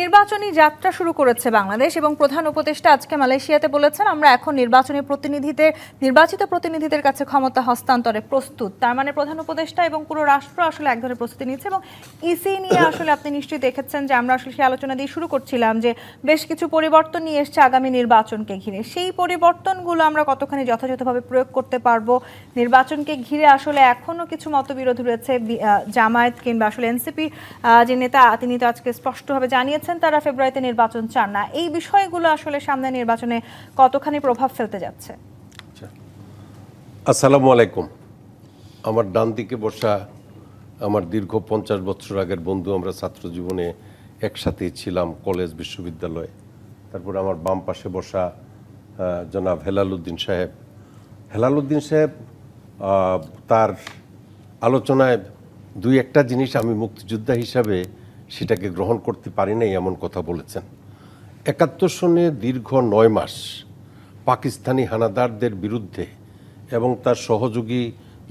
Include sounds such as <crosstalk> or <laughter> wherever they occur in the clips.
নির্বাচনী যাত্রা শুরু করেছে বাংলাদেশ এবং প্রধান উপদেষ্টা আজকে মালয়েশিয়াতে বলেছেন, আমরা এখন নির্বাচনী প্রতিনিধিদের, নির্বাচিত প্রতিনিধিদের কাছে ক্ষমতা হস্তান্তরে প্রস্তুত। তার মানে প্রধান উপদেষ্টা এবং পুরো রাষ্ট্র আসলে এক ধরনের প্রস্তুতি নিচ্ছে এবং ইসি নিয়ে আসলে আপনি নিশ্চয়ই দেখেছেন যে আমরা আসলে সেই আলোচনা দিয়ে শুরু করছিলাম যে বেশ কিছু পরিবর্তন নিয়ে এসছে আগামী নির্বাচনকে ঘিরে। সেই পরিবর্তনগুলো আমরা কতখানি যথাযথভাবে প্রয়োগ করতে পারব? নির্বাচনকে ঘিরে আসলে এখনও কিছু মতবিরোধ রয়েছে জামায়াত কিংবা আসলে এনসিপি যে নেতা, তিনি তো আজকে স্পষ্টভাবে জানিয়েছেন তারা ফেব্রুয়ারিতে নির্বাচন চান না। এই বিষয়গুলো আসলে সামনে নির্বাচনে কতখানি প্রভাব ফেলতে যাচ্ছে? আচ্ছা। আসসালামু আলাইকুম। আমার ডান দিকে বসা আমার দীর্ঘ পঞ্চাশ বছর আগের বন্ধু আমরা ছাত্র জীবনে একসাথে ছিলাম কলেজ, বিশ্ববিদ্যালয়ে। তারপর আমার বাম পাশে বসা জনাব হেলালুদ্দিন সাহেব। হেলালুদ্দিন সাহেব তার আলোচনায় দুই একটা জিনিস আমি মুক্তিযোদ্ধা হিসাবে সেটাকে গ্রহণ করতে পারি নাই এমন কথা বলেছেন। একাত্তর সনে দীর্ঘ নয় মাস পাকিস্তানি হানাদারদের বিরুদ্ধে এবং তার সহযোগী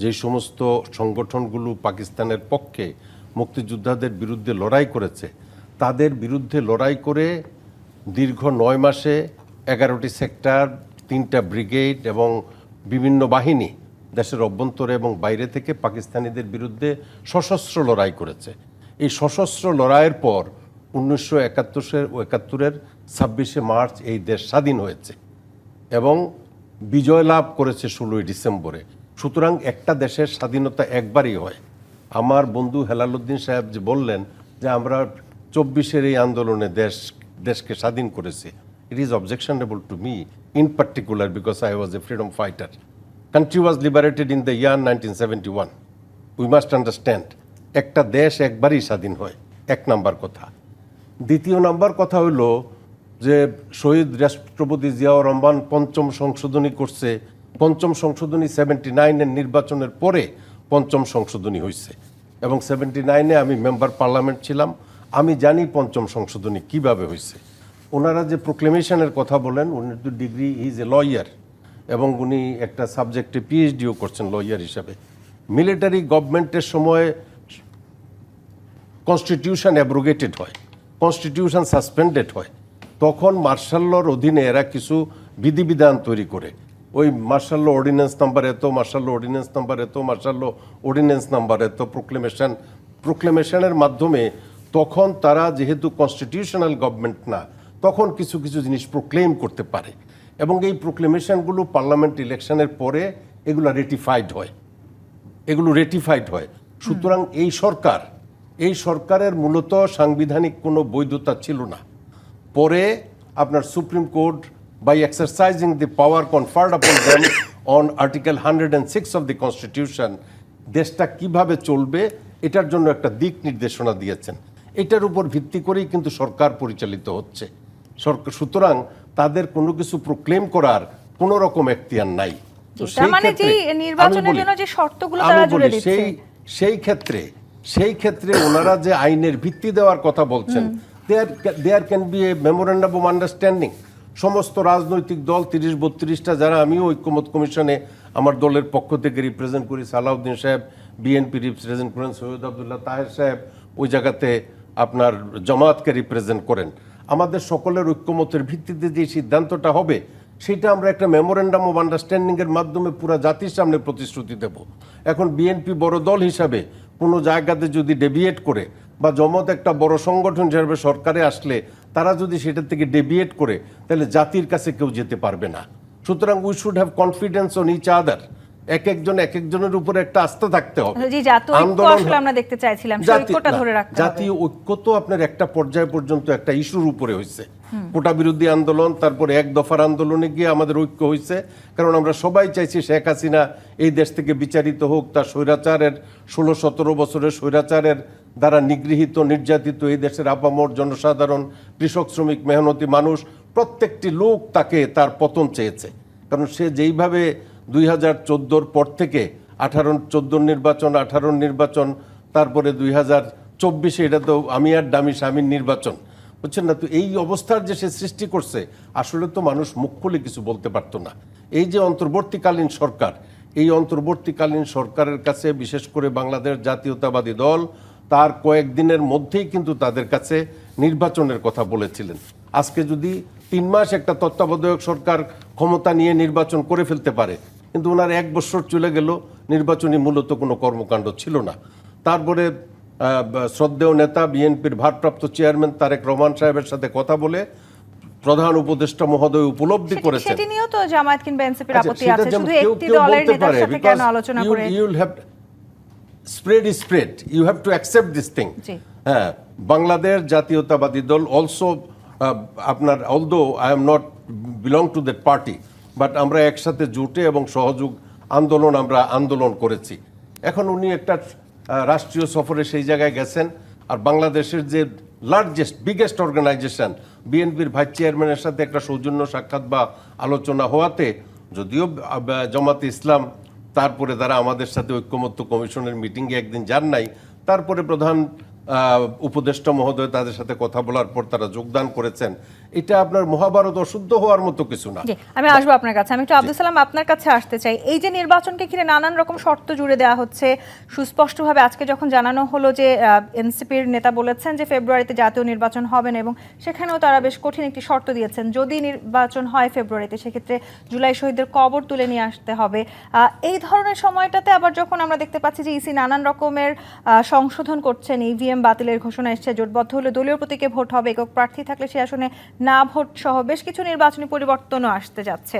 যে সমস্ত সংগঠনগুলো পাকিস্তানের পক্ষে মুক্তিযোদ্ধাদের বিরুদ্ধে লড়াই করেছে, তাদের বিরুদ্ধে লড়াই করে দীর্ঘ নয় মাসে এগারোটি সেক্টর, তিনটা ব্রিগেড এবং বিভিন্ন বাহিনী দেশের অভ্যন্তরে এবং বাইরে থেকে পাকিস্তানিদের বিরুদ্ধে সশস্ত্র লড়াই করেছে। এই সশস্ত্র লড়াইয়ের পর উনিশশো একাত্তর একাত্তরের একাত্তরের ছাব্বিশে মার্চ এই দেশ স্বাধীন হয়েছে এবং বিজয় লাভ করেছে ষোলোই ডিসেম্বরে। সুতরাং একটা দেশের স্বাধীনতা একবারই হয়। আমার বন্ধু হেলালুদ্দিন সাহেব যে বললেন যে আমরা চব্বিশের এই আন্দোলনে দেশ, দেশকে স্বাধীন করেছি it is objectionable to me in particular because I was a freedom fighter country was liberated in the year nineteen seventy one we must understand একটা দেশ একবারই স্বাধীন হয়, এক নাম্বার কথা। দ্বিতীয় নাম্বার কথা হলো যে শহীদ রাষ্ট্রপতি জিয়াউর রহমান পঞ্চম সংশোধনী করছে। পঞ্চম সংশোধনী সেভেন্টি নাইনের নির্বাচনের পরে পঞ্চম সংশোধনী হয়েছে এবং সেভেন্টি নাইনে আমি মেম্বার পার্লামেন্ট ছিলাম। আমি জানি পঞ্চম সংশোধনী কীভাবে হয়েছে ওনারা যে প্রোক্লেমেশনের কথা বলেন, উনি তো ডিগ্রি ইজ এ লয়ার এবং উনি একটা সাবজেক্টে পিএইচডিও করছেন লয়ার হিসাবে। মিলিটারি গভর্নমেন্টের সময় কনস্টিটিউশন অ্যাব্রোগেটেড হয় কনস্টিটিউশন সাসপেন্ডেড হয় তখন মার্শাল লর অধীনে এরা কিছু বিধিবিধান তৈরি করে। ওই মার্শাল ল অর্ডিন্যান্স নাম্বার এত মার্শাল ল অর্ডিন্যান্স নাম্বার এত মার্শাল ল অর্ডিন্যান্স নাম্বার এত প্রোক্লেমেশন প্রোক্লেমেশনের মাধ্যমে তখন তারা যেহেতু কনস্টিটিউশনাল গভর্নমেন্ট না তখন কিছু কিছু জিনিস প্রোক্লেম করতে পারে। এবং এই প্রোক্লেমেশনগুলো পার্লামেন্ট ইলেকশনের পরে এগুলো রেটিফাইড হয়। এগুলো রেটিফাইড হয়। সুতরাং এই সরকার এই সরকারের মূলত সাংবিধানিক কোনো বৈধতা ছিল না। পরে আপনার supreme court by exercising the power conferred upon them on article hundred and six of the constitution দেশটা কীভাবে চলবে এটার জন্য একটা দিক নির্দেশনা দিয়েছেন। এটার উপর ভিত্তি করেই কিন্তু সরকার পরিচালিত হচ্ছে। সরকার সুতরাং তাদের কোনো কিছু প্রক্লেম করার কোনো রকম এখতিয়ার নাই। তো তার মানে ক্ষেত্রে নির্বাচনের জন্য যে শর্তগুলো তারা জুড়ে দিচ্ছে। সেই সেই ক্ষেত্রে সেই ক্ষেত্রে ওনারা যে আইনের ভিত্তি দেওয়ার কথা বলছেন there there can be a memorandum of understanding সমস্ত রাজনৈতিক দল তিরিশ বত্রিশটা যারা, আমিও ঐক্যমত কমিশনে আমার দলের পক্ষ থেকে রিপ্রেজেন্ট করি। সালাউদ্দিন সাহেব বিএনপি রিপ্রেজেন্ট করেন, সৈয়দ আবদুল্লাহ তাহের সাহেব, ওই জায়গাতে আপনার জামাতকে রিপ্রেজেন্ট করেন। আমাদের সকলের ঐক্যমতের ভিত্তিতে যে সিদ্ধান্তটা হবে, সেটা আমরা একটা মেমোরেন্ডাম অফ আন্ডারস্ট্যান্ডিংয়ের মাধ্যমে পুরো জাতির সামনে প্রতিশ্রুতি দেব। এখন বিএনপি বড় দল হিসাবে কোনো জায়গাতে যদি ডেভিয়েট করে বা জমত একটা বড় সংগঠন হিসাবে সরকারে আসলে তারা যদি সেটা থেকে ডেভিয়েট করে, তাহলে জাতির কাছে কেউ যেতে পারবে না। সুতরাং we should have confidence on each other এক একজন এক একজনের উপরে একটা আস্থা থাকতে হবে। জাতীয় ঐক্য আসলে আমরা দেখতে চাইছিলাম সেই জাতি- ঐক্যটা না, ধরে রাখতে জাতীয় ঐক্য তো আপনার একটা পর্যায় পর্যন্ত একটা ইস্যুর উপরে হয়েছে কোটা বিরোধী আন্দোলন তারপরে এক দফার আন্দোলনে গিয়ে আমাদের ঐক্য হয়েছে কারণ আমরা সবাই চাইছি শেখ হাসিনা এই দেশ থেকে বিচারিত হোক তার স্বৈরাচারের ষোলো সতেরো বছরের স্বৈরাচারের দ্বারা নিগৃহীত নির্যাতিত এই দেশের আপামর জনসাধারণ কৃষক শ্রমিক মেহনতি মানুষ প্রত্যেকটি লোক তাকে তার পতন চেয়েছে। কারণ সে যেইভাবে দুই হাজার চোদ্দোর পর থেকে আঠারো, চোদ্দোর নির্বাচন, আঠারোর নির্বাচন, তারপরে দুই হাজার চব্বিশে এটা তো আমি আর দামি স্বামীর নির্বাচন। বুঝছেন না? তো এই অবস্থার যে সে সৃষ্টি করছে, আসলে তো মানুষ মুখ খুলে কিছু বলতে পারতো না। এই যে অন্তর্বর্তীকালীন সরকার, এই অন্তর্বর্তীকালীন সরকারের কাছে, বিশেষ করে বাংলাদেশ জাতীয়তাবাদী দল, তার কয়েকদিনের মধ্যেই কিন্তু তাদের কাছে নির্বাচনের কথা বলেছিলেন। আজকে যদি তিন মাস একটা তত্ত্বাবধায়ক সরকার ক্ষমতা নিয়ে নির্বাচন করে ফেলতে পারে কিন্তু ওনার এক বছর চলে গেল নির্বাচনী মূলত কোনো কর্মকাণ্ড ছিল না। তারপরে শ্রদ্ধেয় নেতা বিএনপির ভারপ্রাপ্ত চেয়ারম্যান তারেক রহমান সাহেবের সাথে কথা বলে প্রধান উপদেষ্টা মহোদয় উপলব্ধি করেছেন। সেটি নিয়েও তো জামায়াত কিংবা এনসিপির আপত্তি আছে শুধু কেউ- একটি কেউ দলের বলতে নেতার পারে, সাথে because কেন আলোচনা you- করে? you'll have spread is spread. You have to accept this thing. হ্যাঁ বাংলাদেশ জাতীয়তাবাদী দল অলসো আপনার although I am not belong to that party but আমরা একসাথে জুটে এবং সহযোগ আন্দোলন আমরা আন্দোলন করেছি। এখন উনি একটা রাষ্ট্রীয় সফরে সেই জায়গায় গেছেন আর বাংলাদেশের যে লার্জেস্ট বিগেস্ট অর্গানাইজেশন বিএনপির ভাইস চেয়ারম্যানের সাথে একটা সৌজন্য সাক্ষাৎ বা আলোচনা হওয়াতে, যদিও জামাতে ইসলাম তারপরে তারা আমাদের সাথে ঐক্যমত্য কমিশনের মিটিংয়ে একদিন যান নাই, তারপরে প্রধান উপদেষ্টা মহোদয় তাদের সাথে কথা বলার পর তারা যোগদান করেছেন। এটা আপনার মহাভারত অশুদ্ধ হওয়ার মতো কিছু না। আমি আসব আপনার কাছে। আমি একটু আব্দুল সালাম আপনার কাছে আসতে চাই। এই যে নির্বাচনকে ঘিরে নানান রকম শর্ত জুড়ে দেওয়া হচ্ছে সুস্পষ্টভাবে আজকে যখন জানানো হলো যে এনসিপির নেতা বলেছেন যে ফেব্রুয়ারিতে জাতীয় নির্বাচন হবে না এবং সেখানেও তারা বেশ কঠিন একটি শর্ত দিয়েছেন যদি নির্বাচন হয় ফেব্রুয়ারিতে সেক্ষেত্রে জুলাই শহীদদের কবর তুলে নিয়ে আসতে হবে। এই ধরনের সময়টাতে আবার যখন আমরা দেখতে পাচ্ছি যে ইসি নানান রকমের সংশোধন করছেন ইভিএম বাতিলের ঘোষণা এসছে। জোটবদ্ধ হলে দলীয় প্রতীকে ভোট হবে, একক প্রার্থী থাকলে সে আসনে না ভোট সহ বেশ কিছু নির্বাচনী পরিবর্তনও আসতে যাচ্ছে।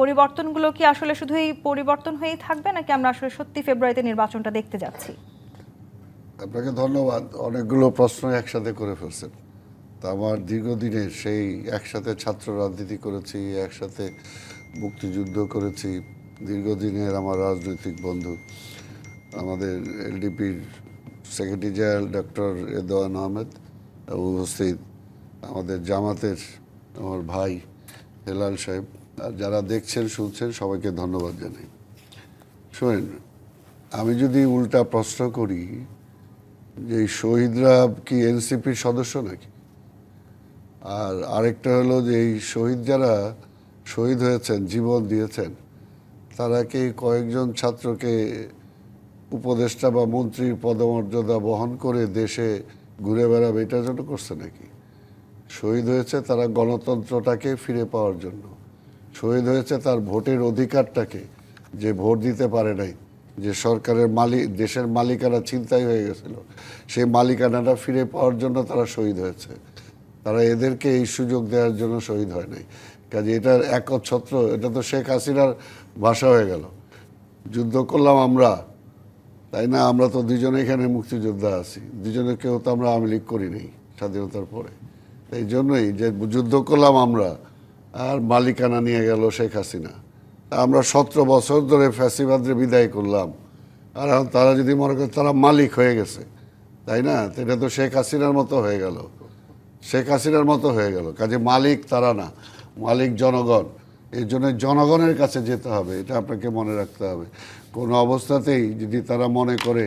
পরিবর্তনগুলো কি আসলে শুধু এই পরিবর্তন হয়েই থাকবে, নাকি আমরা আসলে সত্যি ফেব্রুয়ারিতে নির্বাচনটা দেখতে যাচ্ছি? আপনাকে ধন্যবাদ, অনেকগুলো প্রশ্ন একসাথে করে ফেলছেন। তা আমার দীর্ঘদিনের সেই একসাথে ছাত্র রাজনীতি করেছি, একসাথে মুক্তিযুদ্ধ করেছি। দীর্ঘদিনের আমার রাজনৈতিক বন্ধু, আমাদের এলডিপির secretary general doctor Redwan Ahmed উপস্থিত আমাদের জামাতের আমার ভাই হেলাল সাহেব। আর যারা দেখছেন, শুনছেন, সবাইকে ধন্যবাদ জানাই। শোনেন, আমি যদি উল্টা প্রশ্ন করি, যে শহীদরা কি এনসিপির সদস্য নাকি? আর আরেকটা হলো যে এই শহীদ যারা শহীদ হয়েছেন, জীবন দিয়েছেন, তারা কি কয়েকজন ছাত্রকে উপদেষ্টা বা মন্ত্রীর পদমর্যাদা বহন করে দেশে ঘুরে বেড়াবে, এটার জন্য করছে নাকি? শহীদ হয়েছে তারা গণতন্ত্রটাকে ফিরে পাওয়ার জন্য। শহীদ হয়েছে তার ভোটের অধিকারটাকে, যে ভোট দিতে পারে নাই, যে সরকারের মালিক দেশের মালিকানা ছিনতাই হয়ে গেছিল সেই মালিকানাটা ফিরে পাওয়ার জন্য তারা শহীদ হয়েছে। তারা এদেরকে এই সুযোগ দেওয়ার জন্য শহীদ হয় নাই। কাজে এটার একচ্ছত্র, এটা তো শেখ হাসিনার ভাষা হয়ে গেল। যুদ্ধ করলাম আমরা তাই না? আমরা তো দুজনে এখানে মুক্তিযোদ্ধা আছি। দুজনে কেউ তো আমরা আওয়ামী লীগ করি নেই স্বাধীনতার পরে। এই জন্যই যে যুদ্ধ করলাম আমরা, আর মালিকানা নিয়ে গেল শেখ হাসিনা। আমরা সতেরো বছর ধরে ফ্যাসিবাদরে বিদায় করলাম। আর তারা যদি মনে করে তারা মালিক হয়ে গেছে, তাই না? এটা তো শেখ হাসিনার মতো হয়ে গেল। শেখ হাসিনার মতো হয়ে গেল। কাজে মালিক তারা না, মালিক জনগণ। এই জন্য জনগণের কাছে যেতে হবে, এটা আপনাকে মনে রাখতে হবে। কোনো অবস্থাতেই যদি তারা মনে করে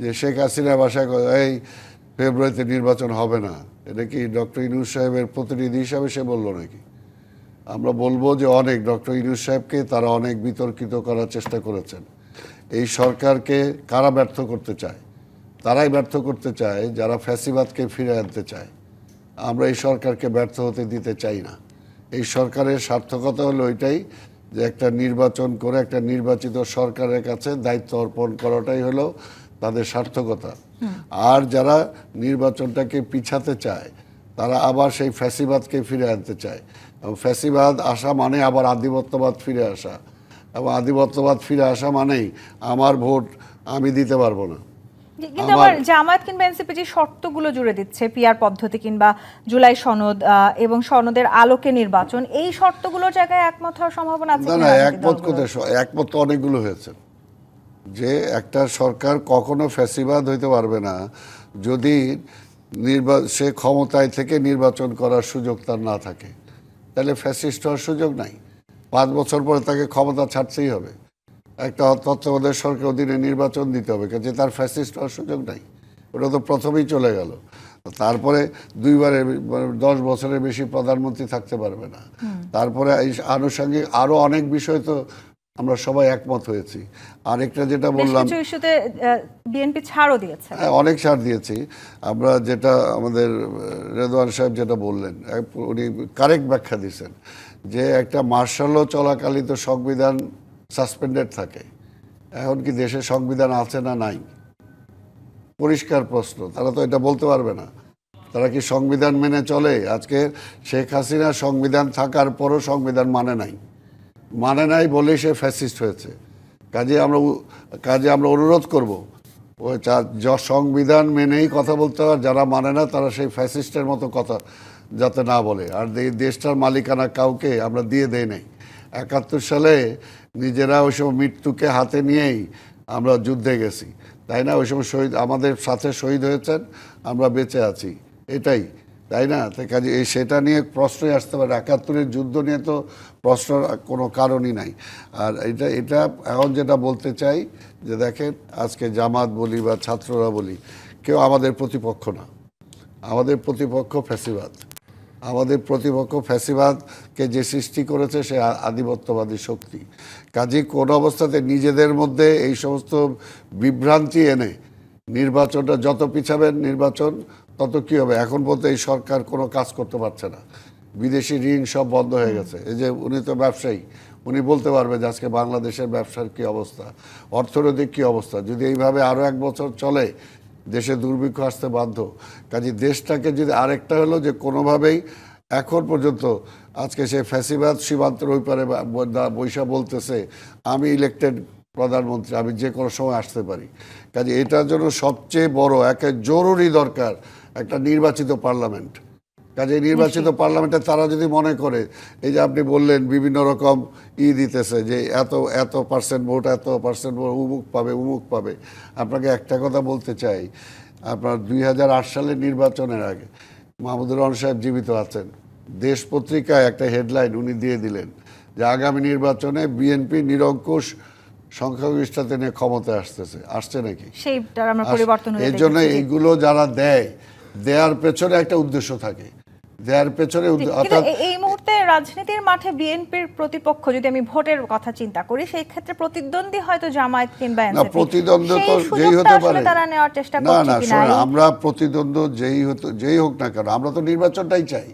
যে শেখ হাসিনা বাসায় এই ফেব্রুয়ারিতে নির্বাচন হবে না, এটা কি ডক্টর ইনুস সাহেবের প্রতিনিধি হিসাবে সে বলল নাকি? আমরা বলব যে অনেক, ডক্টর ইনুস সাহেবকে তারা অনেক বিতর্কিত করার চেষ্টা করেছেন। এই সরকারকে কারা ব্যর্থ করতে চায়? তারাই ব্যর্থ করতে চায়, যারা ফ্যাসিবাদকে ফিরে আনতে চায়। আমরা এই সরকারকে ব্যর্থ হতে দিতে চাই না। এই সরকারের সার্থকতা হলো এটাই যে একটা নির্বাচন করে একটা নির্বাচিত সরকারের কাছে দায়িত্ব অর্পণ করাটাই হলো তাদের সার্থকতা। আর যারা নির্বাচনটাকে পিছাতে চায়, তারা আবার সেই ফ্যাসিবাদকে ফিরে আনতে চায়। এবং ফ্যাসিবাদ আসা মানে আবার আধিপত্যবাদ ফিরে আসা। এবং আধিপত্যবাদ ফিরে আসা মানেই আমার ভোট আমি দিতে পারব না। কিন্তু আবার জামায়াত কিংবা এনসিপি যে শর্তগুলো জুড়ে দিচ্ছে পিয়ার পদ্ধতি কিংবা জুলাই সনদ এবং সনদের আলোকে নির্বাচন এই শর্তগুলোর জায়গায় একমত হওয়ার সম্ভাবনা আছে না না একমত কোথায়? একমত অনেকগুলো হয়েছে। যে একটা সরকার কখনো ফ্যাসিবাদ হইতে পারবে না যদি নির্বা সে ক্ষমতায় থেকে নির্বাচন করার সুযোগ তার না থাকে। তাহলে ফ্যাসিস্ট হওয়ার সুযোগ নাই। পাঁচ বছর পরে তাকে ক্ষমতা ছাড়তেই হবে। একটা তত্ত্বাবধায়ক সরকার অধীনে নির্বাচন দিতে হবে কাজে তার ফ্যাসিস্ট হওয়ার সুযোগ নাই। ওটা তো প্রথমেই চলে গেল। তারপরে দুইবারের মানে দশ বছরের বেশি প্রধানমন্ত্রী থাকতে পারবে না। তারপরে এই আনুষঙ্গিক আরও অনেক বিষয় তো আমরা সবাই একমত হয়েছি। আরেকটা যেটা বললাম ইস্যুতে বিএনপি ছাড়ও দিয়েছে। হ্যাঁ অনেক ছাড় দিয়েছি। আমরা যেটা আমাদের রেদওয়ান সাহেব যেটা বললেন উনি কারেক্ট ব্যাখ্যা দিয়েছেন যে একটা মার্শালও চলাকালীন তো সংবিধান সাসপেন্ডেড থাকে। এখন কি দেশে সংবিধান আছে না নাই? পরিষ্কার প্রশ্ন, তারা তো এটা বলতে পারবে না। তারা কি সংবিধান মেনে চলে? আজকে শেখ হাসিনা সংবিধান থাকার পরও সংবিধান মানে নাই। মানে নাই বলেই সে ফ্যাসিস্ট হয়েছে। কাজে আমরা কাজে আমরা অনুরোধ করব ওই য- সংবিধান মেনেই কথা বলতে হয়, যারা মানে না তারা সেই ফ্যাসিস্টের মতো কথা যাতে না বলে। আর দেশটার মালিকানা কাউকে আমরা দিয়ে দেই নাই। একাত্তর সালে নিজেরা ওই সময় মৃত্যুকে হাতে নিয়েই আমরা যুদ্ধে গেছি। তাই না? ওই সময় শহীদ, আমাদের সাথে শহীদ হয়েছেন, আমরা বেঁচে আছি। এটাই, তাই না? তাই কাজে এই সেটা নিয়ে প্রশ্নই আসতে পারে। একাত্তরের যুদ্ধ নিয়ে তো প্রশ্ন কোনো কারণই নাই। আর এটা এটা এখন যেটা বলতে চাই, যে দেখেন, আজকে জামাত বলি বা ছাত্ররা বলি, কেউ আমাদের প্রতিপক্ষ না। আমাদের প্রতিপক্ষ ফ্যাসিবাদ। আমাদের প্রতিপক্ষ ফ্যাসিবাদকে যে সৃষ্টি করেছে সে আধিপত্যবাদী শক্তি। কাজে কোন অবস্থাতে নিজেদের মধ্যে এই সমস্ত বিভ্রান্তি এনে নির্বাচনটা যত পিছাবেন নির্বাচন, তত কি হবে? এখন পর্যন্ত এই সরকার কোনো কাজ করতে পারছে না। বিদেশি ঋণ সব বন্ধ হয়ে গেছে। এই যে উনি তো ব্যবসায়ী, উনি বলতে পারবে যে আজকে বাংলাদেশের ব্যবসার কি অবস্থা, অর্থনৈতিক কি অবস্থা? যদি এইভাবে আরও এক বছর চলে দেশে দুর্ভিক্ষ আসতে বাধ্য। কাজে দেশটাকে যদি আরেকটা হলো যে কোনোভাবেই এখন পর্যন্ত আজকে সে ফ্যাসিবাদ সীমান্তের ওই পারে বৈশা বলতেছে, আমি ইলেকটেড প্রধানমন্ত্রী, আমি যে কোনো সময় আসতে পারি। কাজে এটার জন্য সবচেয়ে বড়, একে জরুরি দরকার একটা নির্বাচিত পার্লামেন্ট। কাজে নির্বাচিত পার্লামেন্টে তারা যদি মনে করে এই যে আপনি বললেন বিভিন্ন রকম ই দিতেছে যে এত এত পার্সেন্ট ভোট এত পার্সেন্ট ভোট উমুক পাবে উমুক পাবে। আপনাকে একটা কথা বলতে চাই আপনার দুই হাজার আট সালের নির্বাচনের আগে মাহমুদুর রহমান সাহেব জীবিত আছেন। দেশ পত্রিকায় একটা হেডলাইন উনি দিয়ে দিলেন যে আগামী নির্বাচনে বিএনপি নিরঙ্কুশ সংখ্যাগরিষ্ঠতা নিয়ে ক্ষমতায় আসতেছে। আসছে নাকি? এর জন্য এইগুলো যারা দেয় দেওয়ার পেছনে একটা উদ্দেশ্য থাকে। দেওয়ার পেছনে এই মুহূর্তে রাজনীতির মাঠে বিএনপির প্রতিপক্ষ যদি আমি ভোটের কথা চিন্তা করি সেই ক্ষেত্রে প্রতিদ্বন্দ্বী হয়তো জামায়াত কিংবা না প্রতিদ্বন্দ্ব তো যেই হতে পারে। তারা নেওয়ার চেষ্টা না করছে না এই- আমরা প্রতিদ্বন্দ্ব যেই হতো যেই হোক না কেন আমরা তো নির্বাচনটাই চাই।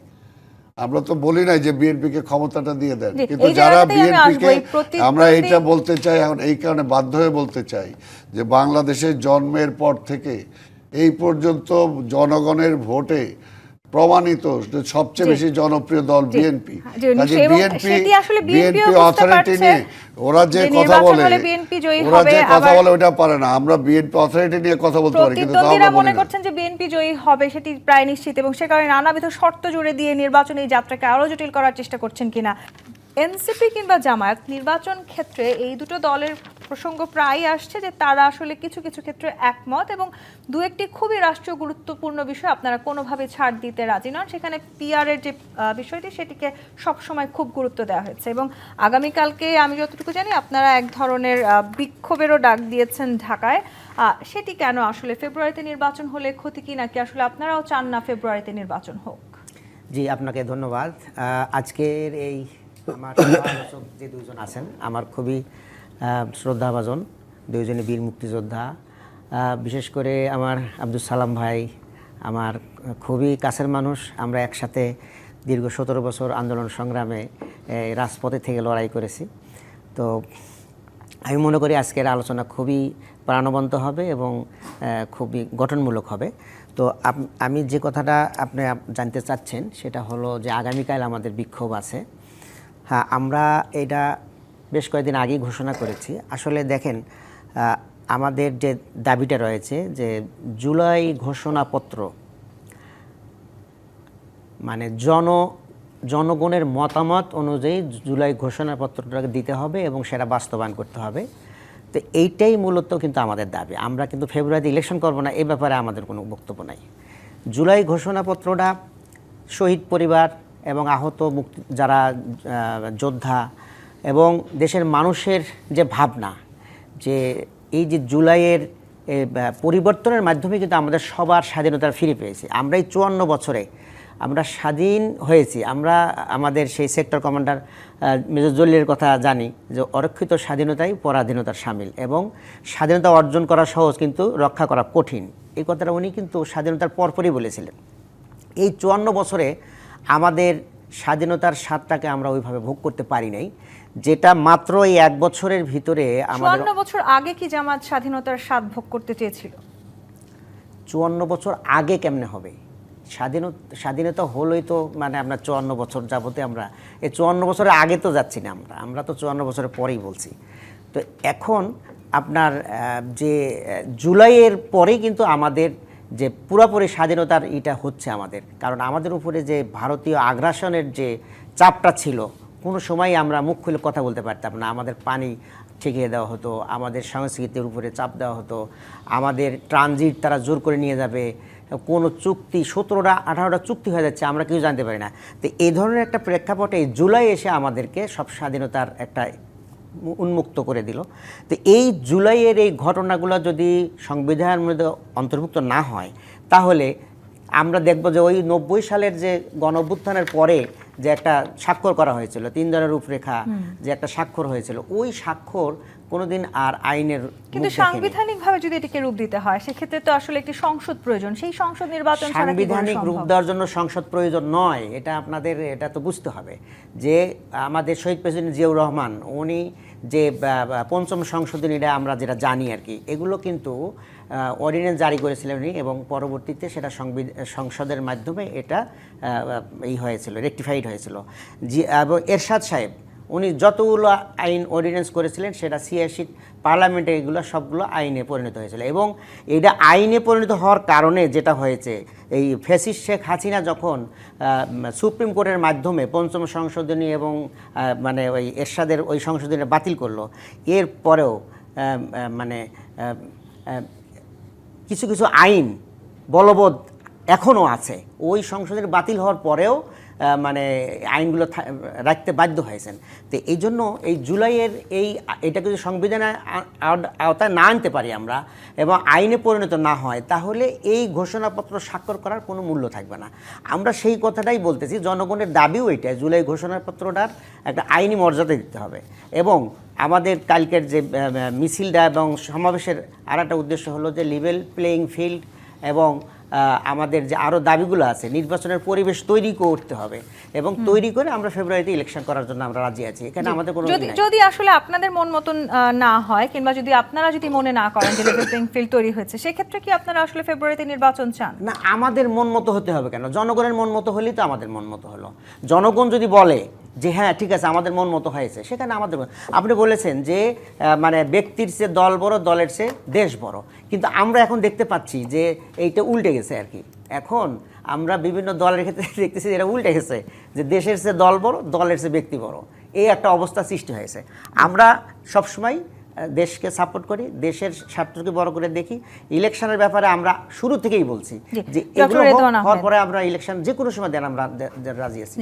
আমরা তো বলি নাই যে বিএনপি কে ক্ষমতাটা দিয়ে দেন। কিন্তু যারা বিএনপি কে আমরা এইটা বলতে চাই এখন এই কারণে বাধ্য হয়ে বলতে চাই যে বাংলাদেশের জন্মের পর থেকে এই পর্যন্ত জনগণের ভোটে প্রমাণিত যে সবচেয়ে বেশি জনপ্রিয় দল বিএনপি হ্যাঁ, বিএনপি এবং আসলে BNP অথরিটি নিয়ে ওরা যে কথা বলে ওরা যে কথা বলে ওটা পারে না। আমরা বিএনপি অথরিটি নিয়ে কথা বলতে পারি কিন্তু বলি মনে করছেন যে বিএনপি জয়ী হবে সেটি প্রায় নিশ্চিত এবং সে কারণে নানাবিধ শর্ত জুড়ে দিয়ে নির্বাচনী যাত্রাকে আরও জটিল করার চেষ্টা করছেন কিনা এনসিপি কিংবা জামায়াত নির্বাচন ক্ষেত্রে এই দুটো দলের প্রসঙ্গ প্রায়ই আসছে যে তারা আসলে কিছু কিছু ক্ষেত্রে একমত এবং দু একটি খুবই রাষ্ট্রীয় গুরুত্বপূর্ণ বিষয় আপনারা কোনোভাবে ছাড় দিতে রাজি নন। সেখানে পিআর এর যে বিষয়টি সেটিকে সবসময় খুব গুরুত্ব দেওয়া হয়েছে এবং আগামীকালকে আমি যতটুকু জানি আপনারা এক ধরনের বিক্ষোভেরও ডাক দিয়েছেন ঢাকায়। সেটি কেন আসলে ফেব্রুয়ারিতে নির্বাচন হলে ক্ষতি কি নাকি আসলে আপনারাও চান না ফেব্রুয়ারিতে নির্বাচন হোক? জি, আপনাকে ধন্যবাদ। আজকের এই আমার সহ-আলোচক যে দুজন আছেন, আমার খুবই শ্রদ্ধাভাজন দুইজনে বীর মুক্তিযোদ্ধা। বিশেষ করে আমার আব্দুল সালাম ভাই, আমার খুবই কাছের মানুষ। আমরা একসাথে দীর্ঘ সতেরো বছর আন্দোলন সংগ্রামে রাজপথে থেকে লড়াই করেছি। তো আমি মনে করি আজকের আলোচনা খুবই প্রাণবন্ত হবে এবং খুবই গঠনমূলক হবে। তো আমি যে কথাটা আপনি জানতে চাচ্ছেন, সেটা হলো যে আগামীকাল আমাদের বিক্ষোভ আছে। হ্যাঁ আমরা এটা বেশ কয়েকদিন আগেই ঘোষণা করেছি। আসলে দেখেন আমাদের যে দাবিটা রয়েছে যে জুলাই ঘোষণাপত্র মানে জন, জনগণের মতামত অনুযায়ী জুলাই ঘোষণাপত্রটাকে দিতে হবে এবং সেটা বাস্তবায়ন করতে হবে। তো এইটাই মূলত কিন্তু আমাদের দাবি। আমরা কিন্তু ফেব্রুয়ারিতে ইলেকশন করব না এই ব্যাপারে আমাদের কোনো বক্তব্য নাই। জুলাই ঘোষণাপত্রটা শহীদ পরিবার এবং আহত মুক্তি, যারা যোদ্ধা এবং দেশের মানুষের যে ভাবনা, যে এই যে জুলাইয়ের পরিবর্তনের মাধ্যমে কিন্তু আমাদের সবার স্বাধীনতা ফিরে পেয়েছি। আমরা এই চুয়ান্ন বছরে আমরা স্বাধীন হয়েছি। আমরা, আমাদের সেই সেক্টর কমান্ডার মেজর জলিলের কথা জানি যে অরক্ষিত স্বাধীনতাই পরাধীনতার সামিল এবং স্বাধীনতা অর্জন করা সহজ কিন্তু রক্ষা করা কঠিন। এই কথাটা উনি কিন্তু স্বাধীনতার পরপরই বলেছিলেন। এই চুয়ান্ন বছরে আমাদের স্বাধীনতার স্বাদটাকে আমরা ওইভাবে ভোগ করতে পারি নাই যেটা মাত্র এই এক বছরের ভিতরে আমাদের বছর আগে কি জামাত স্বাধীনতার স্বাদ ভোগ করতে চেয়েছিল? চুয়ান্ন বছর আগে কেমনে হবে? স্বাধীনতা স্বাধীনতা হলোই তো মানে আমরা চুয়ান্ন বছর যাবতে আমরা এই চুয়ান্ন বছরের আগে তো যাচ্ছি না আমরা আমরা তো চুয়ান্ন বছরের পরেই বলছি। তো এখন আপনার যে জুলাইয়ের পরেই কিন্তু আমাদের যে পুরোপুরি স্বাধীনতার এটা হচ্ছে আমাদের। কারণ আমাদের উপরে যে ভারতীয় আগ্রাসনের যে চাপটা ছিল, কোনো সময় আমরা মুখ খুলে কথা বলতে পারতাম না। আমাদের পানি ঠেকিয়ে দেওয়া হতো, আমাদের সংস্কৃতির উপরে চাপ দেওয়া হতো, আমাদের ট্রানজিট তারা জোর করে নিয়ে যাবে, কোনো চুক্তি, সতেরোটা, আঠারোটা চুক্তি হয়ে যাচ্ছে, আমরা কেউ জানতে পারি না। তো এই ধরনের একটা প্রেক্ষাপটে জুলাই এসে আমাদেরকে সব স্বাধীনতার একটা উন্মুক্ত করে দিল। তো এই জুলাইয়ের এই ঘটনাগুলো যদি সংবিধানের মধ্যে অন্তর্ভুক্ত না হয়, তাহলে আমরা দেখব যে ওই নব্বই সালের যে গণ পরে যে একটা স্বাক্ষর করা হয়েছিল তিন দলের রূপরেখা যে একটা স্বাক্ষর হয়েছিল ওই স্বাক্ষর কোনোদিন আর আইনের কিন্তু সাংবিধানিকভাবে যদি এটিকে রূপ দিতে হয় সেক্ষেত্রে তো আসলে একটি সংসদ প্রয়োজন। সেই সংসদ নির্বাচন সাংবিধানিক রূপ দেওয়ার জন্য সংসদ প্রয়োজন নয় এটা আপনাদের এটা তো বুঝতে হবে। যে আমাদের শহীদ প্রেসিডেন্ট জিয়াউর রহমান উনি যে পঞ্চম সংশোধনীটা আমরা যেটা জানি আর কি এগুলো কিন্তু অর্ডিন্যান্স জারি করেছিলেন উনি এবং পরবর্তীতে সেটা সংসদের মাধ্যমে এটা এই হয়েছিল রেকটিফাইড হয়েছিল। জি এবং এরশাদ সাহেব উনি যতগুলো আইন অর্ডিন্যান্স করেছিলেন সেটা সিএসি পার্লামেন্টে এগুলো সবগুলো আইনে পরিণত হয়েছিল এবং এটা আইনে পরিণত হওয়ার কারণে যেটা হয়েছে এই ফেসিস শেখ হাসিনা যখন সুপ্রিম কোর্টের মাধ্যমে পঞ্চম সংশোধনী এবং মানে ওই এরশাদের ওই সংশোধনী বাতিল করল এর পরেও আহ, আহ, মানে কিছু কিছু আইন বলবৎ এখনও আছে। ওই সংসদের বাতিল হওয়ার পরেও মানে আইনগুলো রাখতে বাধ্য হয়েছেন। তো এই জন্য এই জুলাইয়ের এই এটাকে যদি সংবিধানের আওতায় না আনতে পারি আমরা এবং আইনে পরিণত না হয়, তাহলে এই ঘোষণাপত্র স্বাক্ষর করার কোনো মূল্য থাকবে না। আমরা সেই কথাটাই বলতেছি, জনগণের দাবিও এটা জুলাই ঘোষণাপত্রটার একটা আইনি মর্যাদা দিতে হবে। এবং আমাদের কালকের যে মিছিলটা এবং সমাবেশের আর একটা উদ্দেশ্য হলো যে লিভেল প্লেয়িং ফিল্ড এবং আমাদের যে আরও দাবিগুলো আছে নির্বাচনের পরিবেশ তৈরি করতে হবে এবং তৈরি করে আমরা ফেব্রুয়ারিতে ইলেকশন করার জন্য আমরা রাজি আছি। এখানে আমাদের কোনো যদি যদি আসলে আপনাদের মন মতন না হয় কিংবা যদি আপনারা যদি মনে না করেন যে লেভেল প্লেইং ফিল্ড তৈরি হয়েছে সেক্ষেত্রে কি আপনারা আসলে ফেব্রুয়ারিতে নির্বাচন চান? না আমাদের মন মতো হতে হবে কেন? জনগণের মন মতো হলেই তো আমাদের মন মতো হলো। জনগণ যদি বলে যে হ্যাঁ ঠিক আছে আমাদের মন মতো হয়েছে। সেখানে আমাদের আপনি বলেছেন যে মানে ব্যক্তির চেয়ে দল বড় দলের চেয়ে দেশ বড়। কিন্তু আমরা এখন দেখতে পাচ্ছি যে এইটা উল্টে গেছে আর কি। এখন আমরা বিভিন্ন দলের ক্ষেত্রে <laughs> দেখতেছি এটা উল্টে গেছে যে দেশের চেয়ে দল বড় দলের চেয়ে ব্যক্তি বড়। এই একটা অবস্থা সৃষ্টি হয়েছে। আমরা সবসময় দেশকে সাপোর্ট করি দেশের স্বার্থকে বড় করে দেখি। ইলেকশনের ব্যাপারে আমরা শুরু থেকেই বলছি যে এগুলো হওয়ার পরে আমরা ইলেকশন যে কোনো সময় দেন আমরা রাজি আছি।